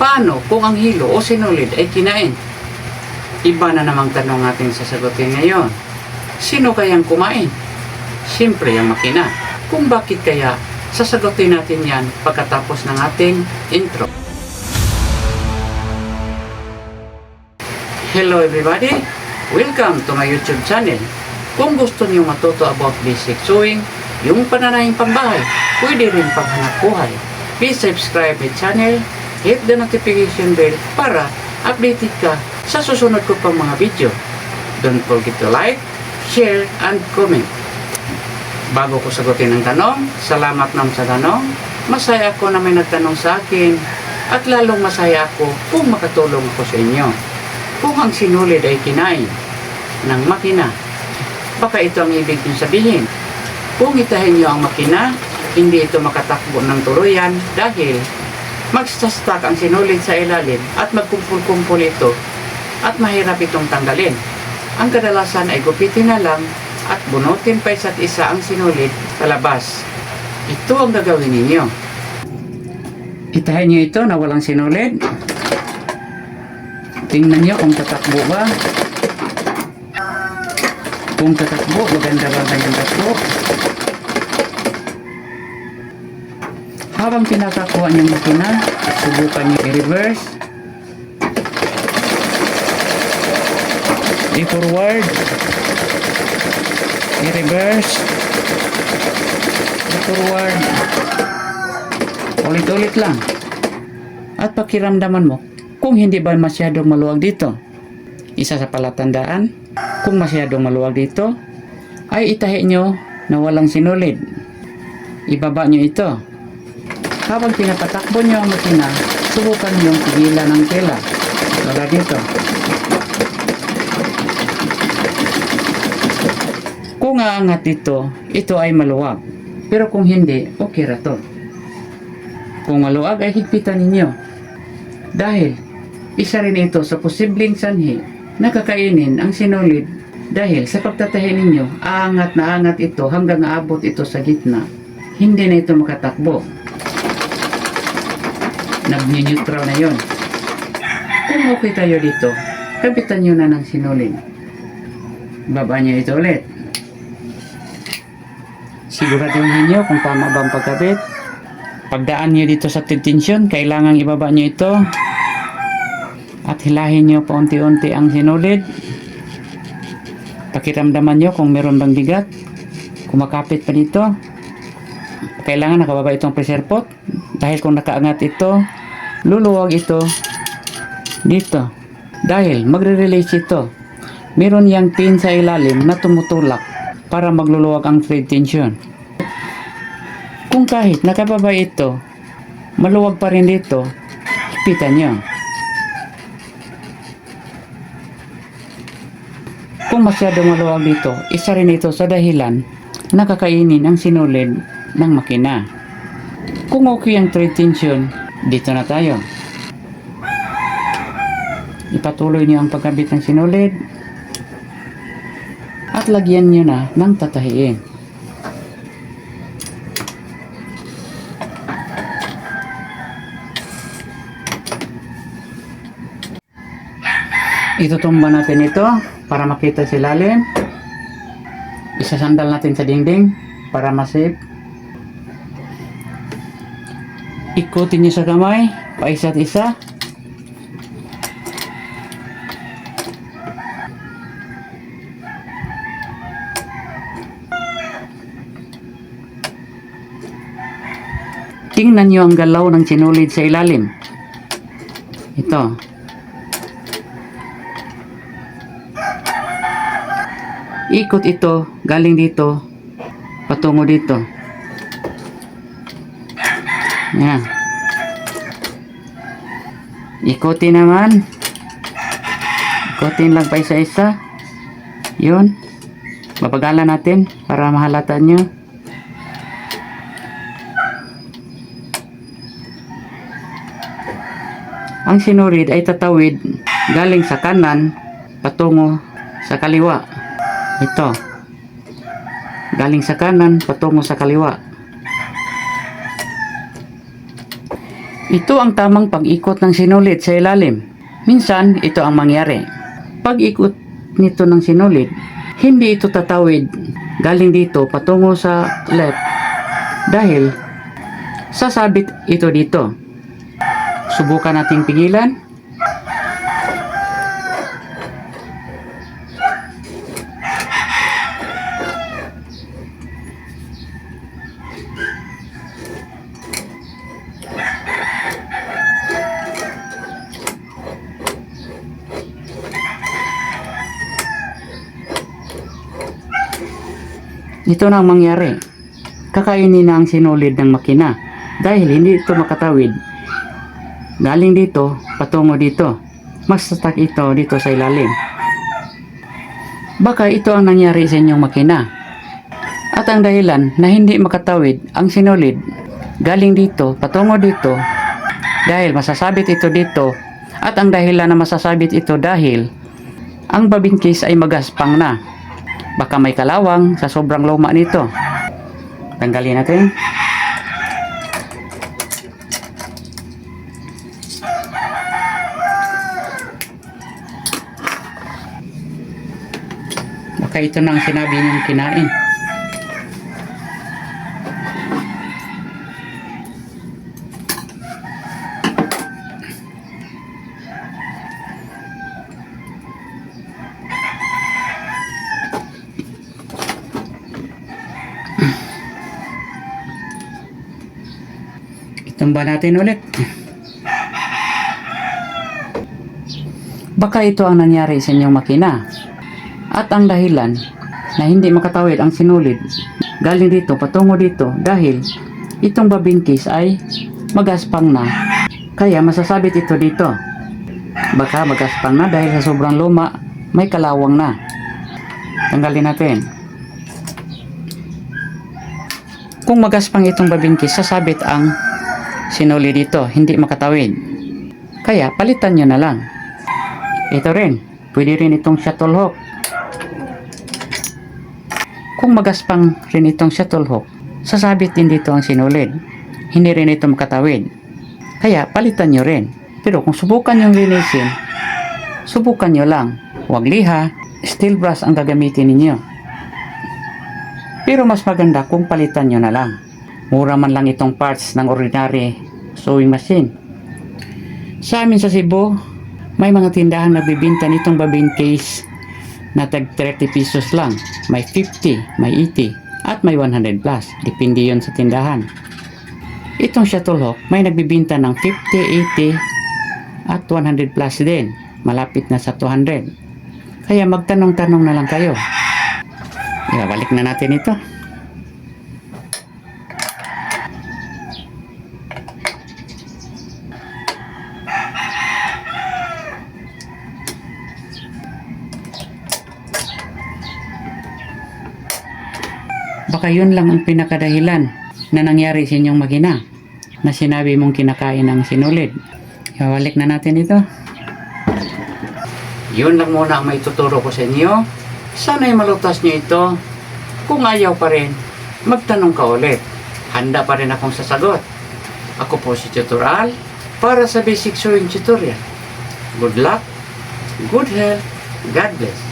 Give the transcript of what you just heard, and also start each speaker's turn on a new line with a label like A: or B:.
A: Paano kung ang hilo o sinulid ay kinain? Iba na namang tanong natin sasagutin ngayon. Sino kayang kumain? Siyempre ang makina. Kung bakit kaya, sasagutin natin yan pagkatapos ng ating intro. Hello everybody! Welcome to my YouTube channel. Kung gusto niyo matuto about basic sewing, yung pananayang pambahay, pwede rin paghanap buhay. Please subscribe my channel, hit the notification bell para updated ka sa susunod ko pang mga video. Don't forget to like, share, and comment. Bago ko sagutin ang tanong, salamat nam sa tanong. Masaya ako na may nagtanong sa akin at lalong masaya ako kung makatulong ako sa inyo. Kung ang sinulid ay kinain ng makina, baka ito ang ibig nyo sabihin. Kung itahin nyo ang makina, hindi ito makatakbo ng tuluyan dahil magsastak ang sinulid sa ilalim at magkumpul-kumpul ito at mahirap itong tanggalin. Ang kadalasan ay gupitin na lang at bunutin pa isa't isa ang sinulid sa labas. Ito ang gagawin ninyo. Itahin nyo ito na walang sinulid. Tingnan nyo kung tatakbo ba. Kung tatakbo, maganda ba kanyang takbo? Habang tinatakbuhan yung makina, subukan nyo i-reverse. I-forward. I-reverse. I-forward. Ulit-ulit lang. At pakiramdaman mo kung hindi ba masyadong maluwag dito. Isa sa palatandaan, kung masyadong maluwag dito, ay itahi nyo na walang sinulid. Ibaba nyo ito. Habang pinapatakbo nyo ang makina, subukan nyo pigilan ng tela. Wala dito. Kung aangat ito, ito ay maluwag. Pero kung hindi, okay ra to. Kung maluwag ay higpitan ninyo. Dahil, isa rin ito sa posibleng sanhi na kakainin ang sinulid dahil sa pagtatahi ninyo, aangat na aangat ito hanggang aabot ito sa gitna. Hindi na ito makatakbo. Nag-neutral na yon. Kung okay tayo dito, kapitan nyo na ng sinulid. Baba nyo ito ulit. Siguraduhin nyo kung tama ba ang pagkabit. Pagdaan nyo dito sa tension, kailangan ibaba nyo ito. At hilahin nyo paunti-unti ang sinulid. Pakiramdaman nyo kung meron bang bigat. Kumakapit pa dito. Kailangan nakababa itong pressure pot. Dahil kung nakaangat ito, luluwag ito dito. Dahil magre-release ito. Meron yang pin sa ilalim na tumutulak para magluluwag ang thread tension. Kung kahit nakababa ito, maluwag pa rin dito, hipitan nyo. Kung masyado maluwag dito, isa rin ito sa dahilan na kakainin ang sinulid ng makina. Kung okay ang thread tension, dito na tayo. Ipatuloy niyo ang pagkabit ng sinulid at lagyan niyo na ng tatahiin. Itutumba natin ito para makita sa ilalim. Isasandal natin sa dingding para masip. Ikutin niyo sa kamay, pa isa't isa. Tingnan niyo ang galaw ng sinulid sa ilalim. Ito. Ikot ito, galing dito, patungo dito. Yan. Ikutin naman. Ikutin lang pa isa-isa. Yun. Babagalan natin para mahalata nyo. Ang sinurid ay tatawid galing sa kanan patungo sa kaliwa. Ito. Galing sa kanan patungo sa kaliwa. Ito ang tamang pag-ikot ng sinulid sa ilalim. Minsan, ito ang mangyari. Pag-ikot nito ng sinulid, hindi ito tatawid galing dito patungo sa left dahil sasabit ito dito. Subukan nating pigilan. Ito na ang mangyari. Kakainin na ang sinulid ng makina dahil hindi ito makatawid. Galing dito, patungo dito. Mas tatak ito dito sa ilalim. Baka ito ang nangyari sa inyong makina. At ang dahilan na hindi makatawid ang sinulid galing dito, patungo dito, dahil masasabit ito dito at ang dahilan na masasabit ito dahil ang babin case ay magaspang na. Baka may kalawang sa sobrang luma nito. Tanggalin natin. Baka ito na ang sinabi niyong kinain. Itumba natin ulit. Baka ito ang nangyari sa inyong makina. At ang dahilan na hindi makatawid ang sinulid galing dito patungo dito dahil itong babingkis ay magaspang na. Kaya masasabit ito dito. Baka magaspang na dahil sa sobrang luma may kalawang na. Tanggalin natin. Kung magaspang itong babingkis, sasabit ang sinuli dito, hindi makatawid. Kaya palitan nyo na lang. Ito rin, pwede rin itong shuttle hook. Kung magaspang rin itong shuttle hook, sasabit din dito ang sinulid. Hindi rin ito makatawid. Kaya palitan nyo rin. Pero kung subukan nyo linisin, subukan nyo lang. Huwag liha, steel brush ang gagamitin ninyo. Pero mas maganda kung palitan nyo na lang. Mura man lang itong parts ng ordinary sewing machine. Sa amin sa Cebu, may mga tindahan na bibinta nitong babin case na tag 30 pesos lang. May 50, may 80, at may 100 plus. Depende yon sa tindahan. Itong shuttle hook, may nagbibinta ng 50, 80, at 100 plus din. Malapit na sa 200. Kaya magtanong-tanong na lang kayo. Ibabalik na natin ito. Baka yun lang ang pinakadahilan na nangyari sa inyong makina na sinabi mong kinakain ng sinulid. Ibabalik na natin ito. Yun lang muna ang may tuturo ko sa inyo. Sana'y malutas nyo ito. Kung ayaw pa rin, magtanong ka ulit. Handa pa rin akong sasagot. Ako po si Tutoral para sa Basic Sewing Tutorial. Good luck, good health, God bless.